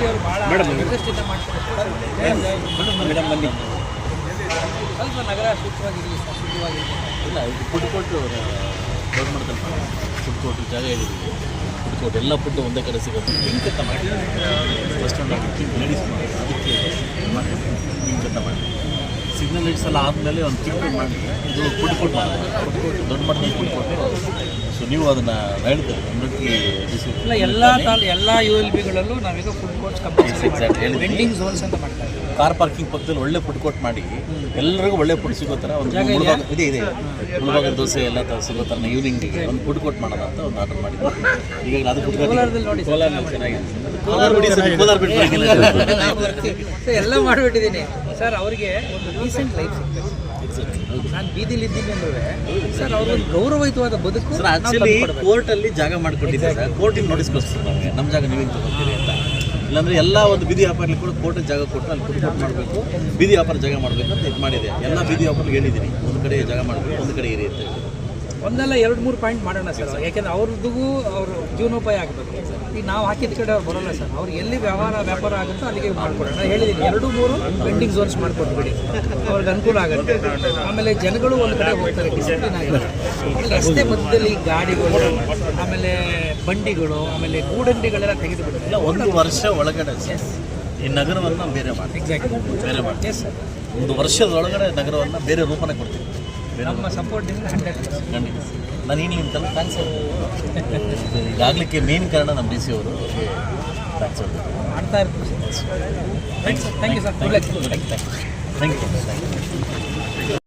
Madam ಬನ್ನಿ. ಸ್ವಲ್ಪ ನಗರ ಇಲ್ಲ ಇದು ಫುಡ್ ಕೋರ್ಟು ದೊಡ್ಡ ಮಾಡ್ತಾರೆ ಫುಡ್ ಕೋರ್ಟ್ ಜಾಗ ಹೇಳಿದ್ದೀವಿ ಫುಡ್ ಕೋರ್ಟ್ ಎಲ್ಲ ಫುಡ್ ಒಂದೇ ಕಡೆ ಸಿಗುತ್ತೆ. ಹೆಂಗೆ ಮಾಡಿ ಬಸ್ ಸ್ಟ್ಯಾಂಡ್ ಲೇಡೀಸ್ ಅದಕ್ಕೆ ಮಾಡಿ ಹಿಂಗೆ ಕತ್ತ ಮಾಡಿ ಲೈಟ್ಸ್ ಎಲ್ಲ ಆದಮೇಲೆ ಒಂದು ಚಿಕ್ಕ ಮಾಡಿ ಇದು ಫುಡ್ ಕೋರ್ಟ್ ಮಾಡಿ. ಫುಡ್ ಕೋರ್ಟ್ ದೊಡ್ಡ ಮಟ್ಟದ ಫುಡ್ ಕೋರ್ಟ್ ಸೊ ನೀವು ಅದನ್ನು ಹೇಳ್ತೀರಿ ಇಲ್ಲ ಎಲ್ಲ ತಾಲ್ ಎಲ್ಲ ಯು ಎಲ್ ಬಿಗಳಲ್ಲೂ ನಾವೀಗ food courts compulsory. Vending zones ಅಂತ ಮಾಡ್ತಾ ಇದ್ದೀವಿ. ಕಾರ್ ಪಾರ್ಕಿಂಗ್ ಪಕ್ಕದಲ್ಲಿ ಒಳ್ಳೆ ಫುಡ್ ಕೋರ್ಟ್ ಮಾಡಿ ಎಲ್ಲರಿಗೂ ಒಳ್ಳೆ ಫುಡ್ ಸಿಗೋ ಥರ ಒಂದು ಇದೆ ಇದೆ. ಮುಳುಬಾಗ ದೋಸೆ ಎಲ್ಲ ತರ ಸಿಗೋ ಥರ ಈವ್ನಿಂಗಿಗೆ ಒಂದು ಫುಡ್ ಕೋರ್ಟ್ ಮಾಡೋಣ ಅಂತ ಒಂದು ಆರ್ಡರ್ ಮಾಡಿದ್ವಿ. ಈಗ ಅದು ಫುಡ್ ಕೋಲಾರದಲ್ಲಿ ನೋಡಿ. ಚೆನ್ನಾಗಿದೆ. ಕೋಲಾರ ಎಲ್ಲ ಮಾಡಿಬಿಟ್ಟಿದ್ದೀನಿ. ಸರ್ ಅವರಿಗೆ ಒಂದು ರೀಸೆಂಟ್ ಲೈಫ್ ಸಿಗ್ತದೆ ನಾನು ಬೀದಿಲಿ ಇದ್ದೀನಿ ಅಂದ್ರೆ ಸರ್ ಅವ್ರಿಗೆ ಗೌರವಯುತವಾದ ಬದುಕು ಸರ್ ನಾವು ಆಕ್ಚುಲಿ. ಕೋರ್ಟಲ್ಲಿ ಜಾಗ ಮಾಡ್ಕೊಟ್ಟಿದ್ದೆ ಸರ್. ಕೋರ್ಟಿಗೆ ನೋಟಿಸ್ ನಮಗೆ. ನಮ್ಮ ಜಾಗ ನೀವೇನು ತಗೊಳ್ತೀರಿ ಅಂತ. ಇಲ್ಲಾಂದ್ರೆ ಎಲ್ಲ ಒಂದು ಬೀದಿ ವ್ಯಾಪಾರಲ್ಲಿ ಕೂಡ ಕೋರ್ಟಿಗೆ ಜಾಗ ಕೊಟ್ಟು ಅಲ್ಲಿ ಕೋರ್ಟ್ ಮಾಡಬೇಕು. ಬೀದಿ ವ್ಯಾಪಾರ ಜಾಗ ಮಾಡಬೇಕು ಅಂತ ಇದು ಮಾಡಿದೆ. ಎಲ್ಲ ಬೀದಿ ವ್ಯಾಪಾರಿಗೆ ಹೇಳಿದ್ದೀನಿ. ಒಂದು ಕಡೆ ಜಾಗ ಮಾಡಬೇಕು ಒಂದು ಕಡೆ ಇರಿ ಅಂತ ಹೇಳಿ. ಒಂದಲ್ಲ ಎರಡು ಮೂರು ಪಾಯಿಂಟ್ ಮಾಡೋಣ ಸರ್ ಯಾಕೆಂದ್ರೆ ಅವ್ರದ್ದು ಅವ್ರ ಜೀವನೋಪಾಯ ಆಗಬೇಕು. ಈಗ ನಾವು ಹಾಕಿದ ಕಡೆ ಅವ್ರು ಬರೋಲ್ಲ ಸರ್. ಅವ್ರು ಎಲ್ಲಿ ವ್ಯವಹಾರ ವ್ಯಾಪಾರ ಆಗುತ್ತೋ ಅಲ್ಲಿಗೆ ಮಾಡ್ಕೊಡೋಣ. ಹೇಳಿದೀನಿ ಹೇಳಿದ್ದೀನಿ ಎರಡು ಮೂರು ಬೆಂಡಿಂಗ್ ಝೋನ್ಸ್ ಮಾಡ್ಕೊಟ್ಬಿಡಿ ಅವ್ರಿಗೆ ಅನುಕೂಲ ಆಗುತ್ತೆ. ಆಮೇಲೆ ಜನಗಳು ಒಂದು ಕಡೆ ಹೋಗ್ತಾರೆ ಡಿಸಿಪ್ಲಿನ್ ಆಗಿರುತ್ತೆ ರಸ್ತೆ ಮಧ್ಯದಲ್ಲಿ ಗಾಡಿಗಳು ಆಮೇಲೆ ಬಂಡಿಗಳು ಆಮೇಲೆ ಗೂಡಂಡಿಗಳೆಲ್ಲ ತೆಗೆದು ಒಂದು ವರ್ಷ ಒಳಗಡೆ ಈ ನಗರವನ್ನು ಬೇರೆ ಮಾಡಿ. ಎಕ್ಸಾಕ್ಟ್ ಬೇರೆ ಮಾಡಿ. ಒಂದು ವರ್ಷದೊಳಗಡೆ ನಗರವನ್ನು ಬೇರೆ ರೂಪನೇ ಕೊಡ್ತೀವಿ. ನಮ್ಮ ಸಪೋರ್ಟಿಂದ ಹಂಡ್ರೆಡ್ ಖಂಡಿತ. ನಾನು ಈಗಲೂ ನಿಮ್ಗೆ ಥ್ಯಾಂಕ್ಸ್ ಇದಾಗಲಿಕ್ಕೆ ಮೇನ್ ಕಾರಣ ನಮ್ಮ ಡಿ ಸಿ ಅವರು. ಥ್ಯಾಂಕ್ಸ್ ಮಾಡ್ತಾ ಇರ್ತೀವಿ. Thank you sir thank you thank you